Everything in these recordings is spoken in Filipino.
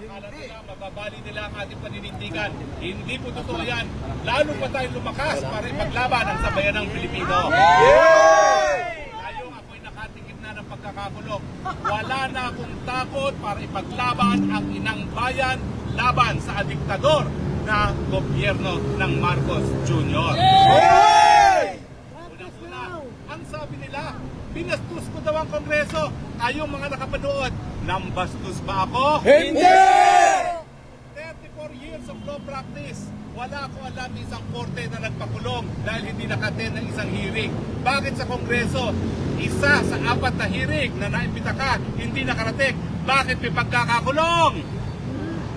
Akala nila, mababali nila ang ating paninindigan. Hindi po totoo yan. Lalo pa tayo lumakas para ipaglaban ang sabayan ng Pilipino. Ngayon ako'y nakatikip na ng pagkakakulong. Wala na akong takot para ipaglaban ang inang bayan laban sa diktador na gobyerno ng Marcos Jr. Unang-una, ang sabi nila, binastos ko daw ang Kongreso. Kayong mga nakapanood, nambastos ba ako? Hindi! 34 years of law practice. Wala ko alam isang korte na nagpakulong dahil hindi nakaten ng isang hearing. Bakit sa Kongreso, isa sa apat na hearing na naimbita ka, hindi nakarating? Bakit may pagkakakulong?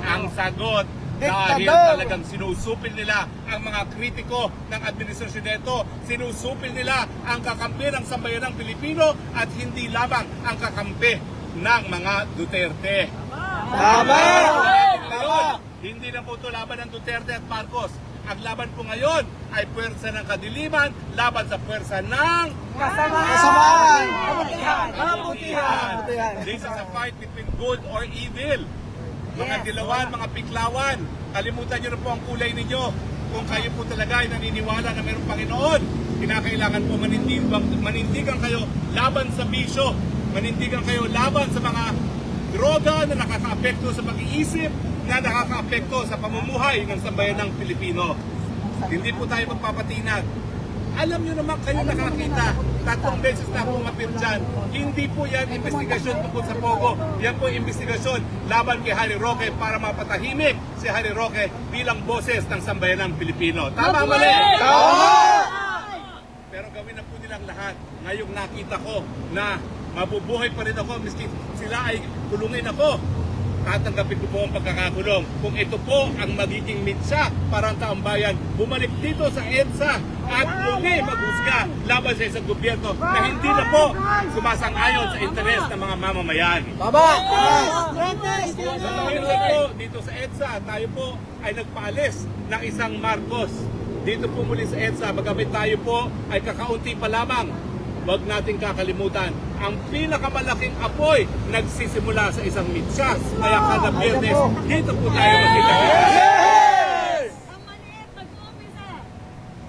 Ang sagot, dahil talagang sinusupil nila ang mga kritiko ng administrasyon nito. Sinusupil nila ang kakampi ng sambayan ng Pilipino at hindi lamang ang kakampi ng mga Duterte. Tama! Ngayon, hindi na po ito laban ng Duterte at Marcos. Ang laban po ngayon ay puwersa ng kadiliman laban sa puwersa ng Kasamaan! kabutihan. This is a fight between good or evil. Mga dilawan, mga piklawan, kalimutan nyo na po ang kulay ninyo. Kung kayo po talaga ay naniniwala na mayroong Panginoon, kinakailangan po manindigan, manindigan kayo laban sa bisyo, manindigan kayo laban sa mga droga na nakakaapekto sa pag-iisip, na nakakaapekto sa pamumuhay ng sambayan ng Pilipino. Hindi po tayo magpapatinag. Alam nyo naman kayo nakakita, tatlong beses na ako umapir dyan. Hindi po yan investigasyon tungkol sa Pogo. Yan po investigasyon laban kay Harry Roque para mapatahimik si Harry Roque bilang boses ng sambayan ng Pilipino. Tama mali? Pero gawin na po nilang lahat. Ngayong nakita ko na mabubuhay pa rin ako miski sila ay kulungin ako. Tatanggapin ko po ang pagkakakulong. Kung ito po ang magiging mitsa para ang taong bayan, bumalik dito sa EDSA at muli maghusga laban sa isang gobyerno na hindi na po sumasang-ayon sa interes ng mga mamamayan. Tama! Sa minsan po, dito sa EDSA, tayo po ay nagpaalis ng isang Marcos. Dito po muli sa EDSA, magamit tayo po ay kakaunti pa lamang. Huwag nating kakalimutan, ang pinakamalaking apoy nagsisimula sa isang mitsa. Kaya kada biyernes, dito po tayo magkita. Ang maliit, mag-uumpisa.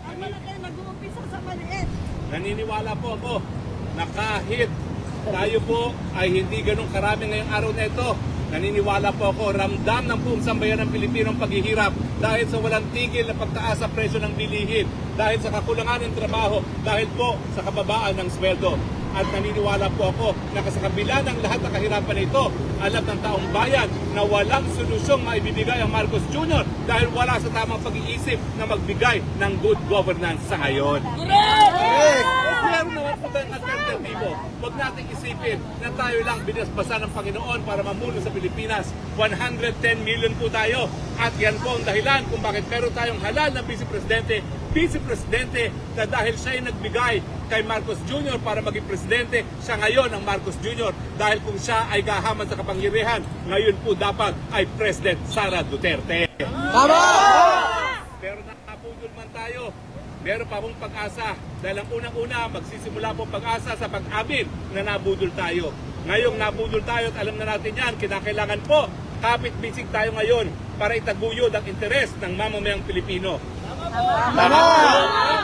Ang malaki, mag-uumpisa sa maliit. Naniniwala po ako na kahit tayo po ay hindi ganun karami ngayong araw na ito, naniniwala po ako ramdam ng buong sambayan ng Pilipino ang paghihirap dahil sa walang tigil na pagtaas sa presyo ng bilihin, dahil sa kakulangan ng trabaho, dahil po sa kababaan ng sweldo. At naniniwala po ako na sa kabila ng lahat ng kahirapan nito, alam ng taong bayan na walang solusyong maibibigay ang Marcos Jr. dahil wala sa tamang pag-iisip na magbigay ng good governance sa ngayon. Meron naman po tayong alternatibo. Huwag nating isipin na tayo lang binasbasa ng Panginoon para mamuno sa Pilipinas. 110 million po tayo. At yan po ang dahilan kung bakit meron tayong halal na Vice Presidente. Vice Presidente na dahil siya ay nagbigay kay Marcos Jr. para maging presidente, siya ngayon ang Marcos Jr. Dahil kung siya ay gahaman sa kapangyarihan, ngayon po dapat ay President Sara Duterte. Tama! Pero nakapudol man tayo, meron pa pong pag-asa. Dahil ang unang-una, magsisimula pong pag-asa sa pag-amin na nabudol tayo. Ngayong nabudol tayo at alam na natin yan, kinakailangan po, kapit-bisig tayo ngayon para itaguyod ang interes ng mamamayang Pilipino. Tama!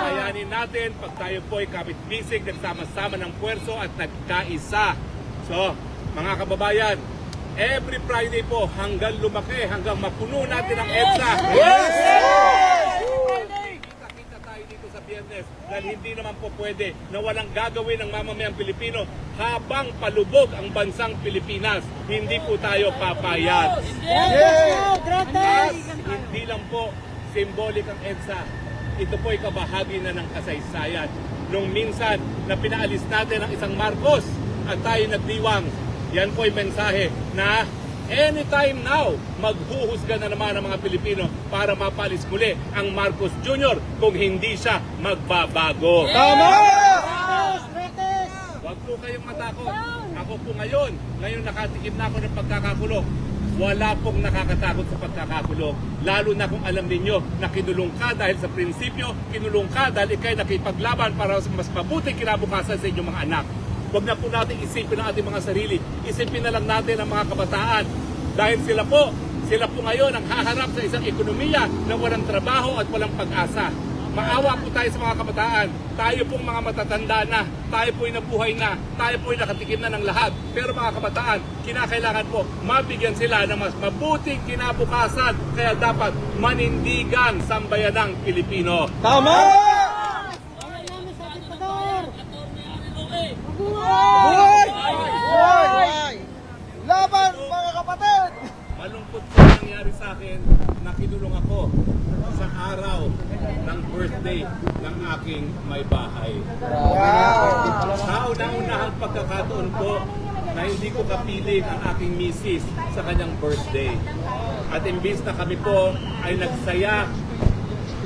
Kayanin natin pag tayo po ay kapit-bisig, nagsama-sama ng puwerso at nagkaisa. So, mga kababayan, every Friday po hanggang lumaki, hanggang mapuno natin ang EDSA. Yes! Tayo Biyernes dahil hindi naman po pwede na walang gagawin ng mamamayang Pilipino habang palubog ang bansang Pilipinas. Hindi po tayo papayag. At hindi lang po symbolic ang EDSA. Ito po ay kabahagi na ng kasaysayan. Nung minsan na pinaalis natin ang isang Marcos at tayo nagdiwang, yan po ay mensahe na anytime now, maghuhusga na naman ang mga Pilipino para mapalis muli ang Marcos Jr. kung hindi siya magbabago. Tama! Huwag po kayong matakot. Ako po ngayon, ngayon nakatikim na ako ng pagkakakulong. Wala pong nakakatakot sa pagkakakulong. Lalo na kung alam ninyo na kinulong ka dahil sa prinsipyo, kinulong ka dahil ikay nakipaglaban para sa mas mabuting kinabukasan sa inyong mga anak. Huwag na po natin isipin ang ating mga sarili. Isipin na lang natin ang mga kabataan. Dahil sila po, sila po ngayon ang haharap sa isang ekonomiya na walang trabaho at walang pag-asa. Maawa po tayo sa mga kabataan. Tayo pong mga matatanda na. Tayo po'y nabuhay na. Tayo po'y nakatikim na ng lahat. Pero mga kabataan, kinakailangan po mabigyan sila ng mas mabuting kinabukasan. Kaya dapat manindigan sambayanang Pilipino. Tama! Buhay! Buhay! Laban, mga kapatid! Malungkot po ang nangyari sa akin na kinulong ako sa araw ng birthday ng aking may bahay. Wow! Kauna-unahang pagkakataon po na hindi ko kapiling ang aking misis sa kanyang birthday. At imbis na kami po ay nagsaya,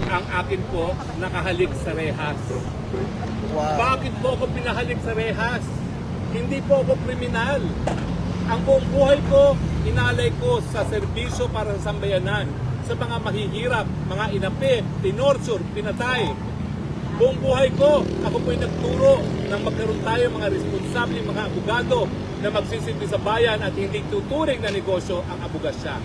ang akin po nakahalik sa rehas. Wow! Bakit po ako pinahalik sa rehas? Hindi po ako kriminal. Ang buong buhay ko, inalay ko sa serbisyo para sa sambayanan, sa mga mahihirap, mga inapi, tinorsure, pinatay. Buong buhay ko, ako po'y nagturo na magkaroon tayo mga responsable, mga abogado na magsisilbi sa bayan at hindi tuturing na negosyo ang abogasya.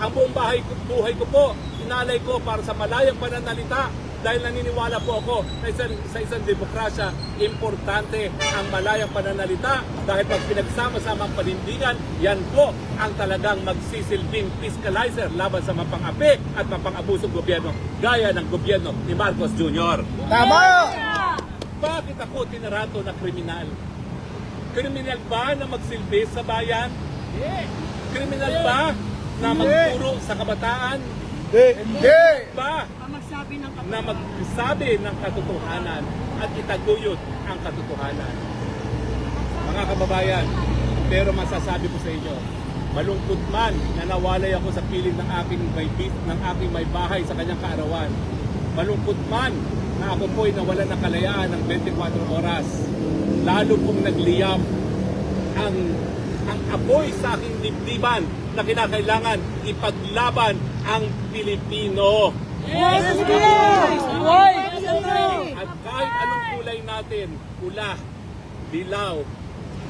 Ang buong bahay buhay ko po, inalay ko para sa malayang pananalita dahil naniniwala po ako na isang, sa isang demokrasya, importante ang malayang pananalita dahil pag pinagsama-sama ang panindigan, yan po ang talagang magsisilbing fiscalizer laban sa mapang-api at mapang-abusong gobyerno gaya ng gobyerno ni Marcos Jr. Tama! Bakit ako tinarato na kriminal? Kriminal ba na magsilbi sa bayan? Kriminal ba na magturo sa kabataan? Hindi! Hindi! Ba Magsabi ng na magsabi ng katotohanan at itaguyod ang katotohanan? Mga kababayan, pero masasabi ko sa inyo, malungkot man na nawalay ako sa piling ng aking may bit, ng aking may bahay sa kanyang kaarawan. Malungkot man na ako po'y nawalan ng kalayaan ng 24 oras. Lalo pong nagliyam ang ang apoy sa aking dibdiban na kinakailangan ipaglaban ang Pilipino. At kahit anong kulay natin, pula, dilaw,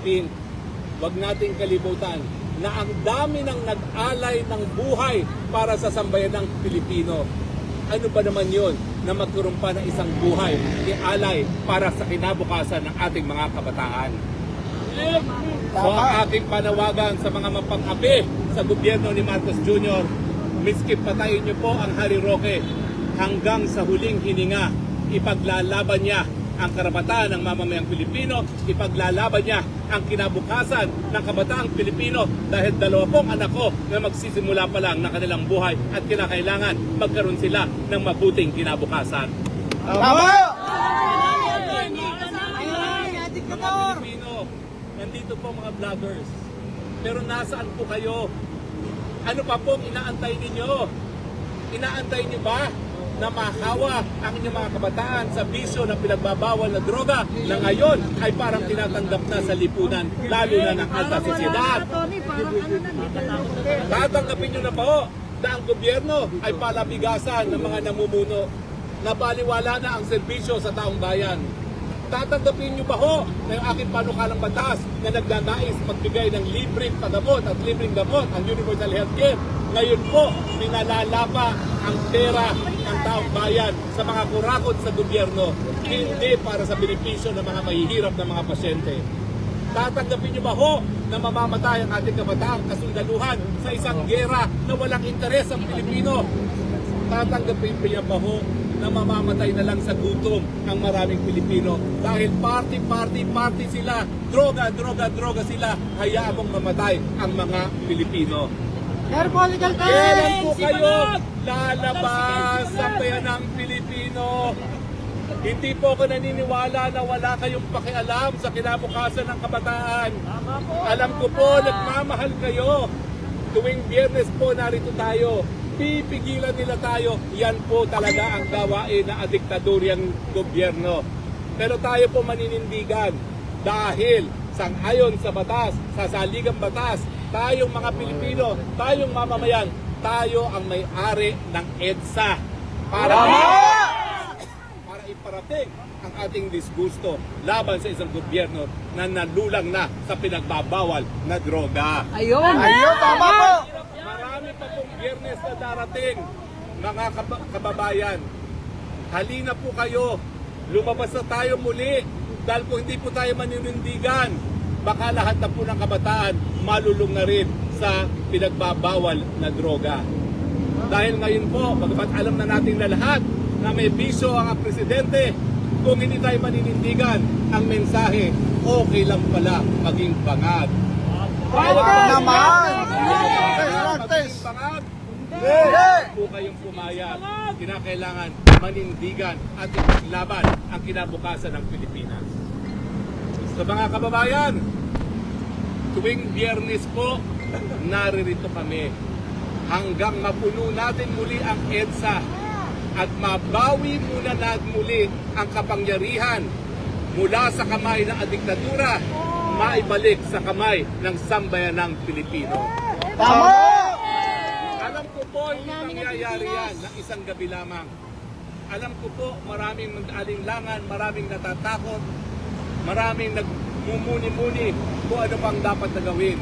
pink, wag nating kalimutan na ang dami ng nag-alay ng buhay para sa sambayan ng Pilipino. Ano ba naman yon na magkaroon pa ng isang buhay ialay para sa kinabukasan ng ating mga kabataan? So ang Tama! aking panawagan sa mga mapang-api sa gobyerno ni Marcos Jr., miski patayin niyo po ang Harry Roque hanggang sa huling hininga, ipaglalaban niya ang karapatan ng mamamayang Pilipino, ipaglalaban niya ang kinabukasan ng kabataang Pilipino dahil dalawa pong anak ko na magsisimula pa lang ng kanilang buhay at kinakailangan magkaroon sila ng mabuting kinabukasan. Tama! Mga Pilipino, nandito po mga vloggers. Pero nasaan po kayo? Ano pa pong inaantay ninyo? Inaantay niyo ba na mahawa ang inyong mga kabataan sa bisyo ng pinagbabawal na droga na ngayon ay parang tinatanggap na sa lipunan, lalo na ng alta sosyedad? Ano Tatanggapin nyo na po na ang gobyerno ay palabigasan ng mga namumuno na baliwala na ang serbisyo sa taong bayan. Tatanggapin nyo ba ho na yung aking panukalang batas na nagnanais magbigay ng libreng pagamot at libreng gamot ang universal healthcare? Ngayon po, pinalalapa ang pera ng taong bayan sa mga kurakot sa gobyerno, hindi para sa benepisyo ng mga mahihirap na mga pasyente. Tatanggapin niyo ba ho na mamamatay ang ating kabataang kasundaluhan sa isang gera na walang interes ang Pilipino? Tatanggapin niya ba ho na mamamatay na lang sa gutom ang maraming Pilipino dahil party, party, party sila, droga, droga, droga sila, hayaan mong mamatay ang mga Pilipino. Kailan po kayo lalabas sa bayanang Pilipino? Hindi po ako naniniwala na wala kayong pakialam sa kinabukasan ng kabataan. Alam ko po, nagmamahal kayo. Tuwing biyernes po, narito tayo. Pipigilan nila tayo. Yan po talaga ang gawain na adiktadoryang gobyerno. Pero tayo po maninindigan dahil sangayon sa batas, sa saligang batas, tayong mga Pilipino, tayong mamamayan, tayo ang may-ari ng EDSA. Para para maiparating ang ating disgusto laban sa isang gobyerno na nalulang na sa pinagbabawal na droga. Ayun! Ayun, tama po. Marami pa pong biyernes na darating, mga kab- kababayan. Halina po kayo, lumabas na tayo muli. Dahil kung hindi po tayo maninindigan, baka lahat na po ng kabataan malulung na rin sa pinagbabawal na droga. Dahil ngayon po, bagamat alam na natin na lahat na may biso ang presidente, kung hindi tayo maninindigan, ang mensahe, okay lang pala maging bangag. Naman. Maging bangag, Hindi. po kayong pumayag. Kinakailangan manindigan at ipaglaban ang kinabukasan ng Pilipinas. Sa mga kababayan, tuwing biyernes po, naririto kami hanggang mapuno natin muli ang EDSA at mabawi muna natin muli ang kapangyarihan mula sa kamay ng diktadura maibalik sa kamay ng sambayanang Pilipino. Tama. Alam ko po hindi nangyayari yan na isang gabi lamang. Alam ko po maraming mag-alinlangan, maraming natatakot, maraming nagmumuni-muni kung ano pang dapat na gawin.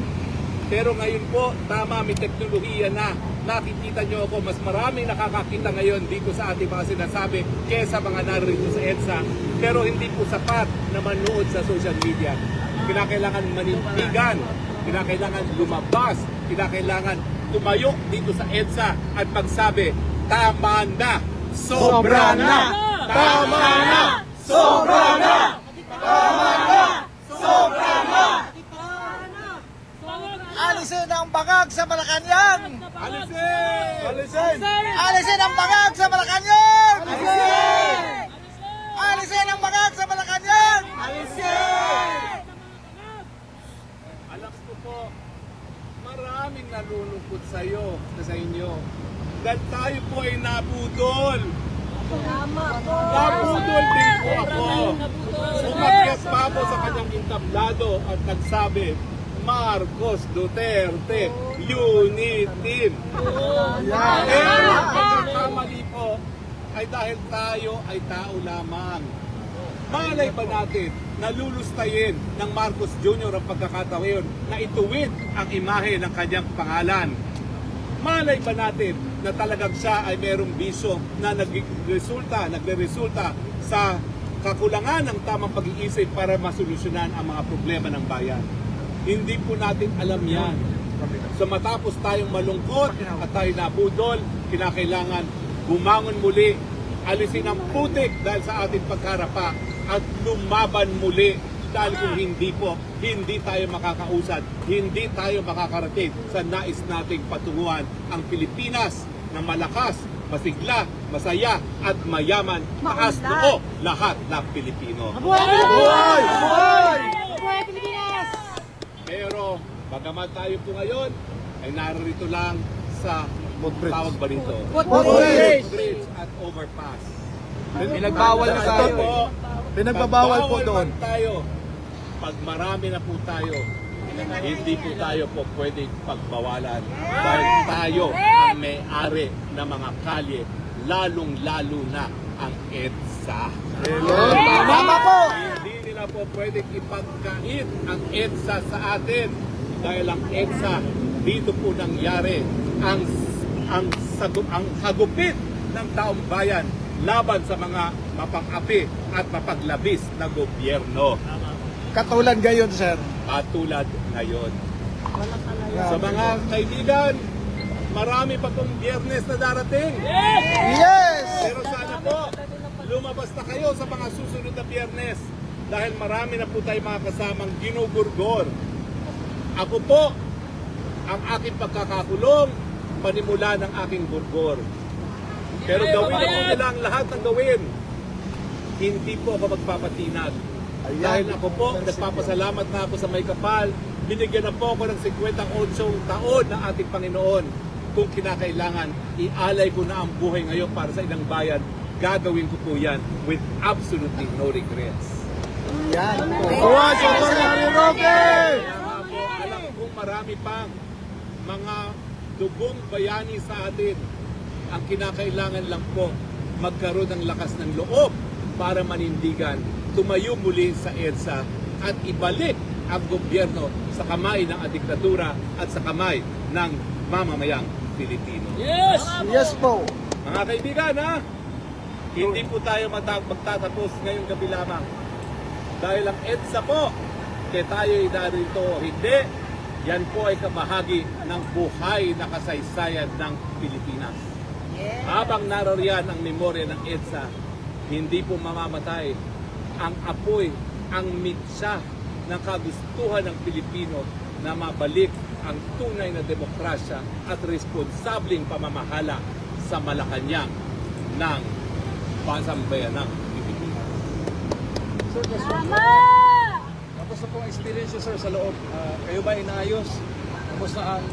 Pero ngayon po, tama, may teknolohiya na. Nakikita nyo ako, mas maraming nakakakita ngayon dito sa ating mga sinasabi kesa mga narito sa EDSA. Pero hindi po sapat na manood sa social media. Kinakailangan manindigan, kinakailangan lumabas, kinakailangan tumayo dito sa EDSA at magsabi, tama na, sobra na, tama na, sobra na. Alisin ang bangag sa Malacanang. Alisin! Alisin. Alisin ang bangag sa Malacanang. Alisin. Alisin ang bangag sa Malacanang. Alisin. Alam ko po, maraming nalulungkot sa iyo, sa inyo. Dahil tayo po ay nabudol. Tama po! Nabudol din po ako. Umakyat pa po sa kanyang entablado at nagsabi, Marcos Duterte, Unitin. Pero ang pagkakamali po ay dahil tayo ay tao lamang. Malay ba natin na lulustayin ng Marcos Jr. ang pagkakataon na ituwid ang imahe ng kanyang pangalan? Malay ba natin na talagang siya ay merong bisyo na nagresulta, nagre-resulta sa kakulangan ng tamang pag-iisip para masolusyonan ang mga problema ng bayan? Hindi po natin alam yan. So matapos tayong malungkot at tayo nabudol, kinakailangan bumangon muli, alisin ang putik dahil sa ating pagkarapa at lumaban muli dahil kung hindi po, hindi tayo makakausad, hindi tayo makakarating sa nais nating patunguhan ang Pilipinas na malakas, masigla, masaya at mayaman, taas noo lahat ng Pilipino. Buhay! Buhay! Pero bagamat tayo po ngayon ay narito lang sa Footbridge. tawag ba rito? Footbridge. Footbridge at overpass. Pinagbawal na tayo. po. Pinagbabawal po doon. tayo. Pag marami na po tayo, hindi po tayo po pwedeng pagbawalan. Dahil tayo ang may-ari ng mga kalye, lalong-lalo na ang EDSA. Tama po. Nila po pwedeng ipagkait ang EDSA sa atin dahil ang EDSA dito po nangyari ang ang sagu, ang hagupit ng taong bayan laban sa mga mapang-api at mapaglabis na gobyerno Katulad ngayon, sir. patulad ngayon. Sa mga kaibigan, marami pa pong biyernes na darating. Yes! Pero sana po, lumabas na kayo sa mga susunod na biyernes dahil marami na po tayong mga kasamang ginugurgor. Ako po, ang aking pagkakakulong, panimula ng aking gurgor. Pero gawin ko nila ang lahat ng gawin. Hindi po ako magpapatinag. Ayan. Dahil ako po, nagpapasalamat na ako sa may kapal. Binigyan na po ako ng 58 taon ng ating Panginoon. Kung kinakailangan, ialay ko na ang buhay ngayon para sa ilang bayan. Gagawin ko po yan with absolutely no regrets. Yan. Buhay sa Tornari Roque! Alam kong marami pang mga dugong bayani sa atin. Ang kinakailangan lang po, magkaroon ng lakas ng loob para manindigan, tumayo muli sa EDSA at ibalik ang gobyerno sa kamay ng diktatura at sa kamay ng mamamayang Pilipino. Yes! Yes po. Mga kaibigan, ha? Hindi po tayo magtatapos ngayong gabi lamang. Dahil ang EDSA po, kaya tayo ay narito o hindi, yan po ay kamahagi ng buhay na kasaysayan ng Pilipinas. Habang naroriyan ang memorya ng EDSA, hindi po mamamatay ang apoy, ang mitsa ng kagustuhan ng Pilipino na mabalik ang tunay na demokrasya at responsableng pamamahala sa Malacanang ng Pasambayan ng Pilipinas. Sir, just Tama! Tapos na po ang experience nyo, sir, sa loob. Ah, kayo ba inayos? Tapos na ang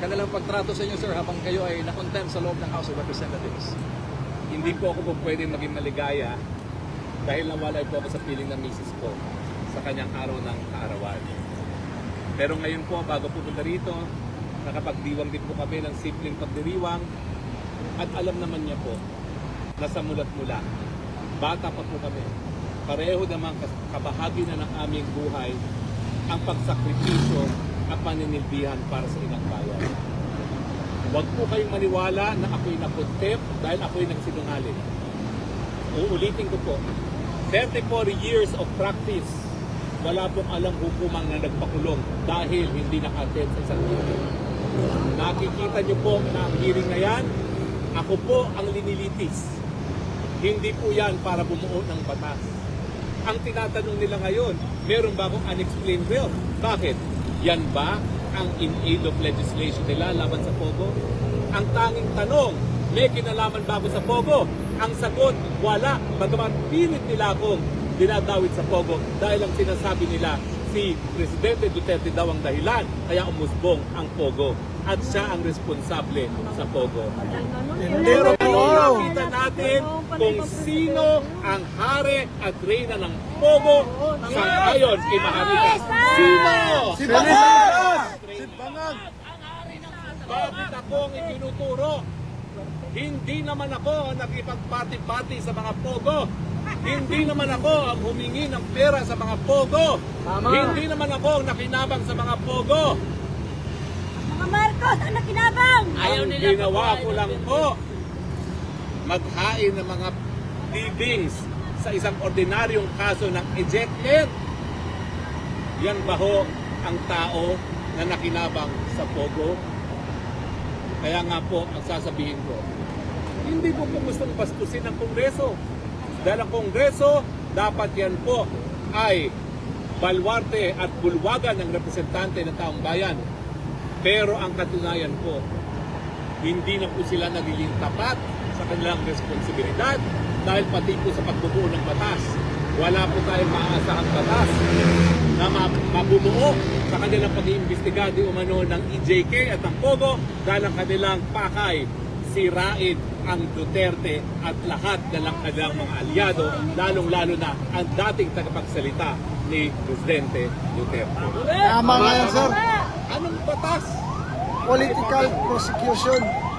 kanilang pagtrato sa inyo, sir, habang kayo ay nakontempt sa loob ng House of Representatives? Hindi po ako po pwedeng maging maligaya dahil nawalay po ako sa piling ng misis ko sa kanyang araw ng kaarawan. Pero ngayon po, bago pumunta rito, nakapagdiwang din po kami ng simpleng pagdiriwang at alam naman niya po na sa mulat mula, bata pa po kami. Pareho naman kas- kabahagi na ng aming buhay ang pagsakripisyo at paninilbihan para sa ilang bayan. Huwag po kayong maniwala na ako'y nakontep dahil ako'y nagsinungaling. Uulitin ko po, 34 years of practice, wala pong alam hukumang na nagpakulong dahil hindi naka-attend sa isang hearing. Nakikita niyo po na ang hearing na yan, ako po ang linilitis. Hindi po yan para bumuo ng batas. Ang tinatanong nila ngayon, meron ba akong unexplained bill? Bakit? Yan ba ang in aid of legislation nila laban sa Pogo? Ang tanging tanong, may kinalaman ba ako sa Pogo? Ang sagot, wala. Bagaman pilit nila akong dinadawit sa Pogo dahil ang sinasabi nila, si Presidente Duterte daw ang dahilan kaya umusbong ang Pogo at siya ang responsable sa Pogo. Pero ngayon nakita natin kung sino ang hari at reyna ng Pogo sa ngayon kay Maharlika. Sino? Si Bangag! Si Bangag! Bakit ako ang itinuturo? Hindi naman ako ang nakipagpati-pati sa mga Pogo. Hindi naman ako ang humingi ng pera sa mga Pogo. Hindi naman ako ang nakinabang sa mga Pogo. Mga Marcos, ang nakinabang! ang ginawa ko lang po, maghain ng mga pleadings sa isang ordinaryong kaso ng ejectment. Yan ba ho ang tao na nakinabang sa Pogo? Kaya nga po, ang sasabihin ko, hindi po po gustong bastusin ng Kongreso. Dahil ang Kongreso, dapat yan po ay balwarte at bulwagan ng representante ng taong bayan. Pero ang katunayan po, hindi na po sila nagiging tapat sa kanilang responsibilidad dahil pati po sa pagbubuo ng batas. Wala po tayong maaasahang batas na ma- mabumuo sa kanilang pag-iimbestiga di umano ng EJK at ng POGO dahil ang kanilang pakay sirain ang Duterte at lahat na lang kanilang mga aliado, lalong-lalo na ang dating tagapagsalita ni Presidente Duterte. Tama nga yan, sir. Anong batas? Political prosecution.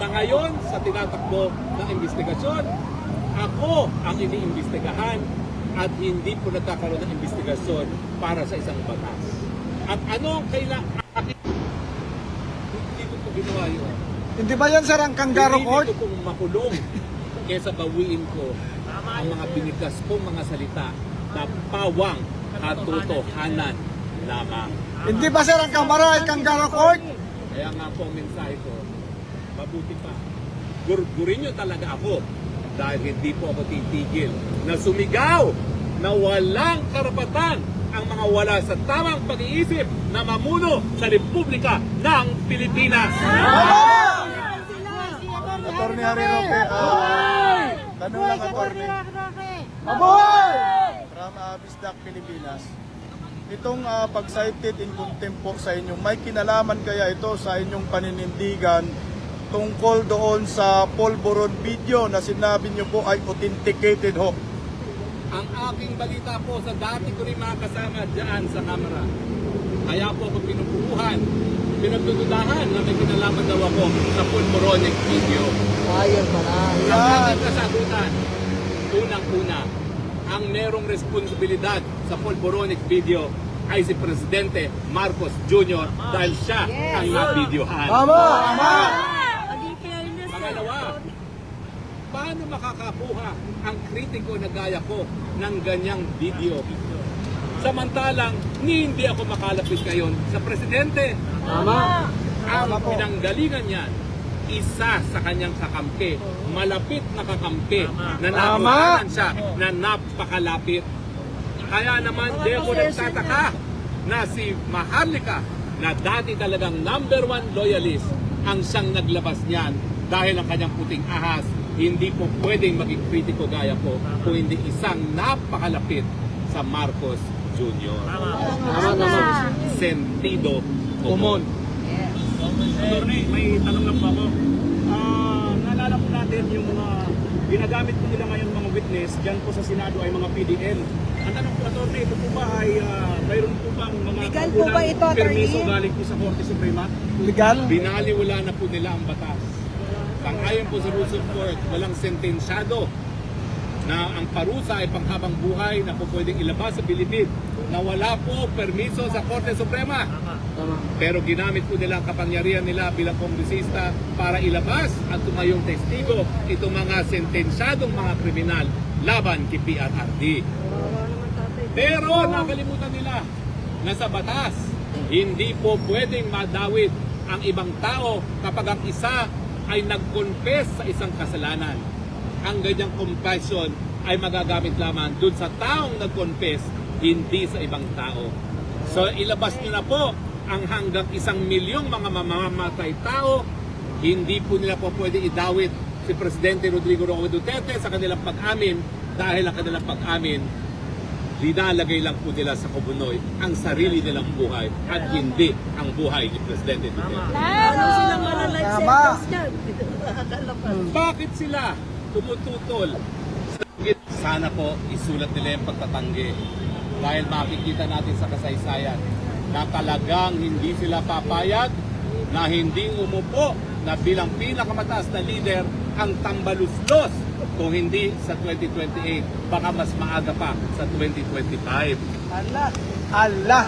Sa ngayon, sa tinatakbo ng investigasyon, ako ang iniimbestigahan at hindi po nagkakaroon ng investigasyon para sa isang batas. At ano ang kailangan? Hindi ko po ginawa yun. Hindi ba yan, sir, ang Kangaroo Court? Hindi ko pong makulong kesa bawiin ko ang mga binigas kong mga salita na pawang katotohanan lamang. Hindi ba, sir, ang Kamara ay Kangaroo Court? Kaya nga po ang mensahe ko, mabuti pa. Gurgurin nyo talaga ako dahil hindi po ako titigil na sumigaw na walang karapatan ang mga wala sa tamang pag-iisip na mamuno sa Republika ng Pilipinas. Attorney Harry Roque, ah, tanong lang, Attorney. Mabuhay! From uh, Bisdak, Pilipinas. Itong ah, pag-cited in contempt po sa inyo, may kinalaman kaya ito sa inyong paninindigan tungkol doon sa Polvoron video na sinabi nyo po ay authenticated ho. Ang aking balita po sa dati ko rin mga kasama dyan sa kamera. Kaya po ako pinupuhan, pinagdududahan na may kinalaman daw ako sa pulmoronic video. Fire pa na. Ang aking kasagutan, Unang-una, ang merong responsibilidad sa Polboronic video ay si Presidente Marcos Jr. dahil siya ang nabidyohan. Tama! Tama! Paano makakakuha ang kritiko na gaya ko ng ganyang video? Samantalang, ni hindi ako makalapit ngayon sa Presidente. Tama. Ang pinanggalingan niyan, isa sa kanyang kakampi, malapit na kakampi, na Tama. nakuhaan siya na napakalapit. Kaya naman, di ako nagtataka na si Maharlika, na dati talagang number one loyalist, ang siyang naglabas niyan dahil ang kanyang puting ahas, hindi po pwedeng maging kritiko gaya ko kung hindi isang napakalapit sa Marcos Jr. Tama. Sentido Umon. Attorney, may tanong lang po ako. Ah, naalala po natin yung mga ginagamit po nila ngayon mga witness dyan po sa Senado ay mga PDL. Ang tanong po, Attorney, ito po ba ay ah, mayroon po bang mga Legal po ba ito, Attorney? permiso galing po sa Korte Suprema? Legal? Binaliwala na po nila ang batas. Sangayon po sa rules of court, walang sentensyado na ang parusa ay panghabang buhay na po pwedeng ilabas sa bilibid na wala po permiso sa Korte Suprema. Pero ginamit po nila ang kapangyarihan nila bilang kongresista para ilabas at tumayong testigo itong mga sentенsyadong mga kriminal laban kay PRRD. Pero nakalimutan nila na sa batas, hindi po pwedeng madawit ang ibang tao kapag ang isa ay nag-confess sa isang kasalanan. Ang ganyang confession ay magagamit lamang dun sa taong nag-confess, hindi sa ibang tao. So ilabas nyo na po ang hanggang isang milyong mga mamamatay tao, hindi po nila po pwede idawit si Presidente Rodrigo Roque Duterte sa kanilang pag-amin dahil ang kanilang pag-amin linalagay lang po nila sa kubunoy ang sarili nilang buhay at hindi ang buhay ni Presidente Duterte. Ano sentence dyan? Bakit sila tumututol? Sana po isulat nila yung pagtatanggi dahil makikita natin sa kasaysayan na talagang hindi sila papayag na hindi umupo na bilang pinakamataas na leader ang tambaluslos kung hindi sa 2028 baka mas maaga pa sa 2025 Allah! Allah!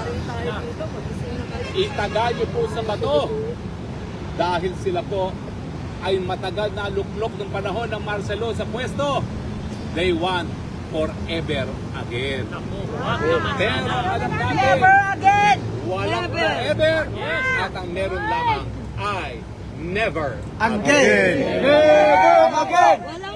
itagayo po sa bato dahil sila po ay matagal na luklok ng panahon ng Marcelo sa pwesto. They want forever again. Pero alam natin, Never again! walang forever at ang meron lamang ay never Again! Never again! Never again!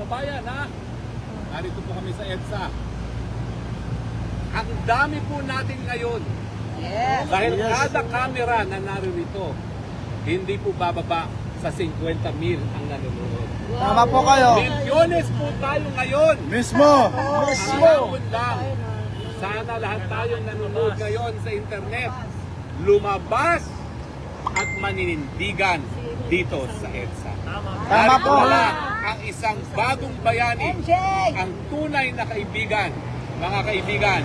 Kababayan ha, narito po kami sa EDSA. Ang dami po natin ngayon Yes. Dahil Yes. kada camera na naririto, hindi po bababa sa 50 mil ang nanonood. Tama po kayo. Milyones po tayo ngayon. Mismo! Lang, sana lahat tayong nanonood ngayon sa internet, lumabas at maninindigan dito sa EDSA. Tama po. wala ang isang bagong bayani, ang tunay na kaibigan, mga kaibigan,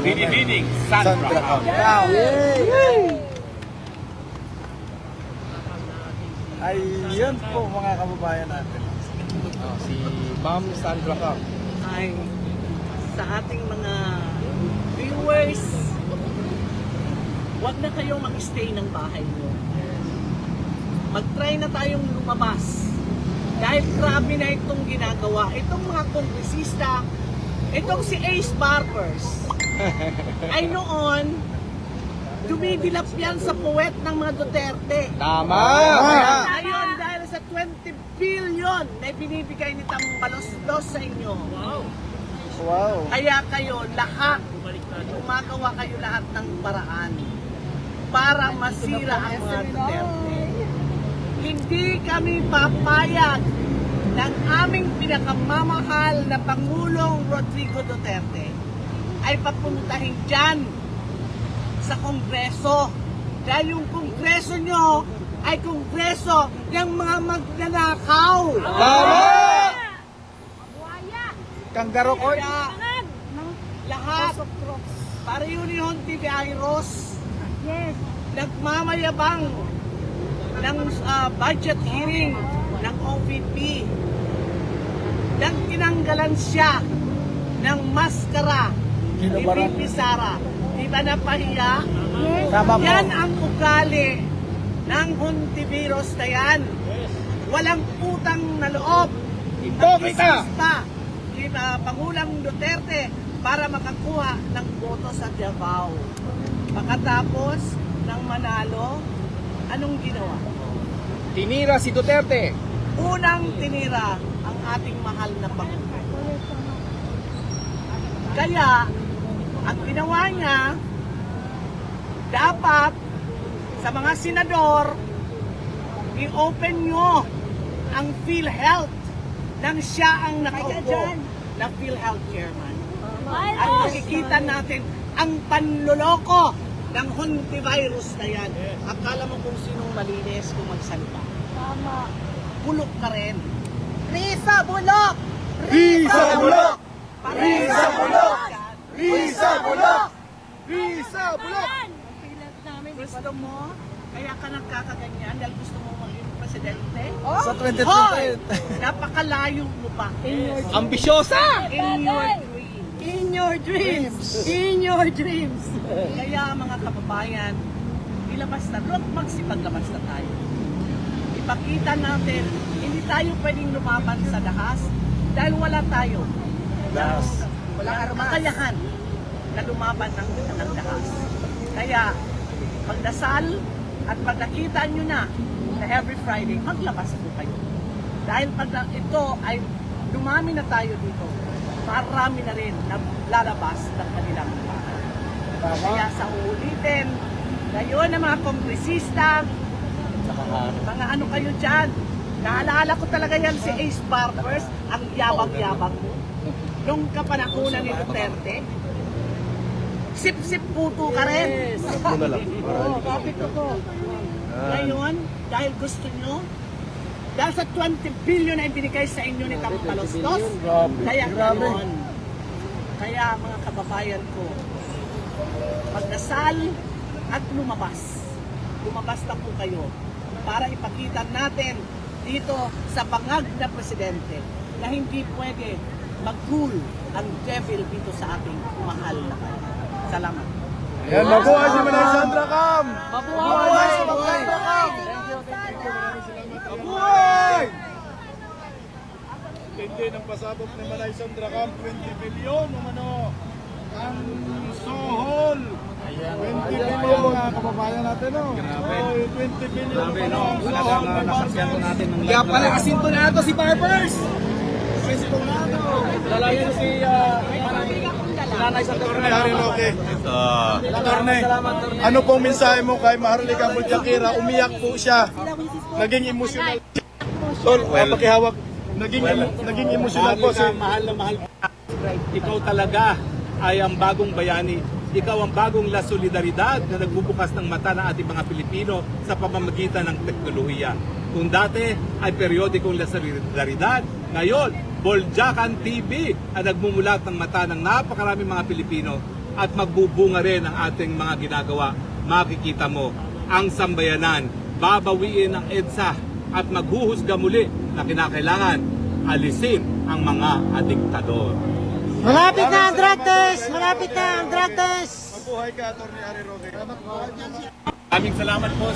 binibining Sandra Sandra. Camp. Ayun po mga kababayan natin. si Ma'am Sandra Kang. Ay, sa ating mga viewers, huwag na kayong mag-stay ng bahay nyo. Mag-try na tayong lumabas. Dahil grabe na itong ginagawa. Itong mga kongresista, itong si Ace Barbers, ay noon, dumidilap yan sa puwet ng mga Duterte. Tama! Ngayon, dahil sa 20 billion na binibigay ni Tambalos sa inyo. Wow. Kaya kayo lahat, gumagawa kayo lahat ng paraan para masira ang mga Duterte. Hindi kami papayag ng aming pinakamamahal na Pangulong Rodrigo Duterte ay papuntahin dyan sa Kongreso. Dahil yung Kongreso nyo ay Kongreso ng mga magnanakaw. Tama! Court. Kaya, lahat, para Union TV Iros, Yes. nagmamayabang ng ah, budget hearing ng OVP nang tinanggalan siya ng maskara ni. VP Sara. Di ba napahiya? Yes. Tama po. Yan ang ugali ng Hontiveros na yan. Walang utang na loob. Hipokita! pa ni ah, Pangulong Duterte para makakuha ng boto sa Davao. Pagkatapos ng manalo, anong ginawa? Tinira si Duterte. Unang tinira ang ating mahal na Pangulo. Kaya, ang ginawa niya, dapat sa mga senador, i-open nyo ang PhilHealth nang siya ang nakaupo na PhilHealth chairman. At makikita natin ang panloloko ng hontivirus na yan. Akala mo kung sinong malinis kung magsalita. Tama. Bulok ka rin. Risa Bulok! Risa Bulok! Risa Bulok! Risa Bulok! Risa Bulok! Pilat namin. Gusto mo? Kaya ka nagkakaganyan dahil gusto mo maging presidente? Sa Hoy! 2028. Napakalayo mo pa. Ambisyosa! In your dreams. In your dreams. In your dreams. Kaya mga kababayan, ilabas na, huwag magsipaglabas na tayo. Ipakita natin, hindi tayo pwedeng lumaban sa dahas dahil wala tayo. Das. Wala kakayahan na lumaban ng, ng dahas. Kaya, magdasal at pag nakita nyo na na every Friday, maglabas po kayo. Dahil pag ito ay dumami na tayo dito, marami na rin na lalabas ng kanilang bahay. Kaya sa uulitin, ngayon ang mga kongresista, mga ano kayo dyan, naalala ko talaga yan si Ace Barbers, ang yabang-yabang. Nung kapanakunan ni Duterte, sip-sip puto ka rin. Oo, kapit ko. Ngayon, dahil gusto nyo, dahil sa 20 billion na ibinigay sa inyo ni Tampalastos, kaya Grabe. ganon. Kaya mga kababayan ko, magdasal at lumabas. Lumabas na po kayo para ipakita natin dito sa bangag na presidente na hindi pwede mag-rule ang devil dito sa ating mahal na kaya. Salamat. Yan, mabuhay si Manay Sandra Cam! Mabuhay! Mabuhay! Mabuhay! Hindi ng pasabog ni Manay Sandra Cam, 20 bilyon umano ang sohol. 20 bilyon mga kababayan natin, no? Grabe. 20 bilyon Grabe, umano no? ang sohol. Kaya pala asintonado si Barbers! Sintonado. Lalayan si uh, Nanay sa Attorney Harry Roque. Attorney, ano pong mensahe mo kay Maharlika Budjakira? Umiyak po siya. Naging emotional. Tol, well, pakihawak. Naging, emo- naging emotional po si... mahal na mahal ka. Ikaw talaga ay ang bagong bayani. Ikaw ang bagong La Solidaridad na nagbubukas ng mata ng ating mga Pilipino sa pamamagitan ng teknolohiya. Kung dati ay periodikong La Solidaridad, ngayon, Boljakan TV ang nagmumulat ng mata ng napakaraming mga Pilipino at magbubunga rin ang ating mga ginagawa. Makikita mo ang sambayanan, babawiin ang EDSA at maghuhusga muli na kinakailangan alisin ang mga adiktador. Malapit na ang drug test! Malapit na ang drug test! Mabuhay ka, Attorney Harry Roque. Maraming salamat po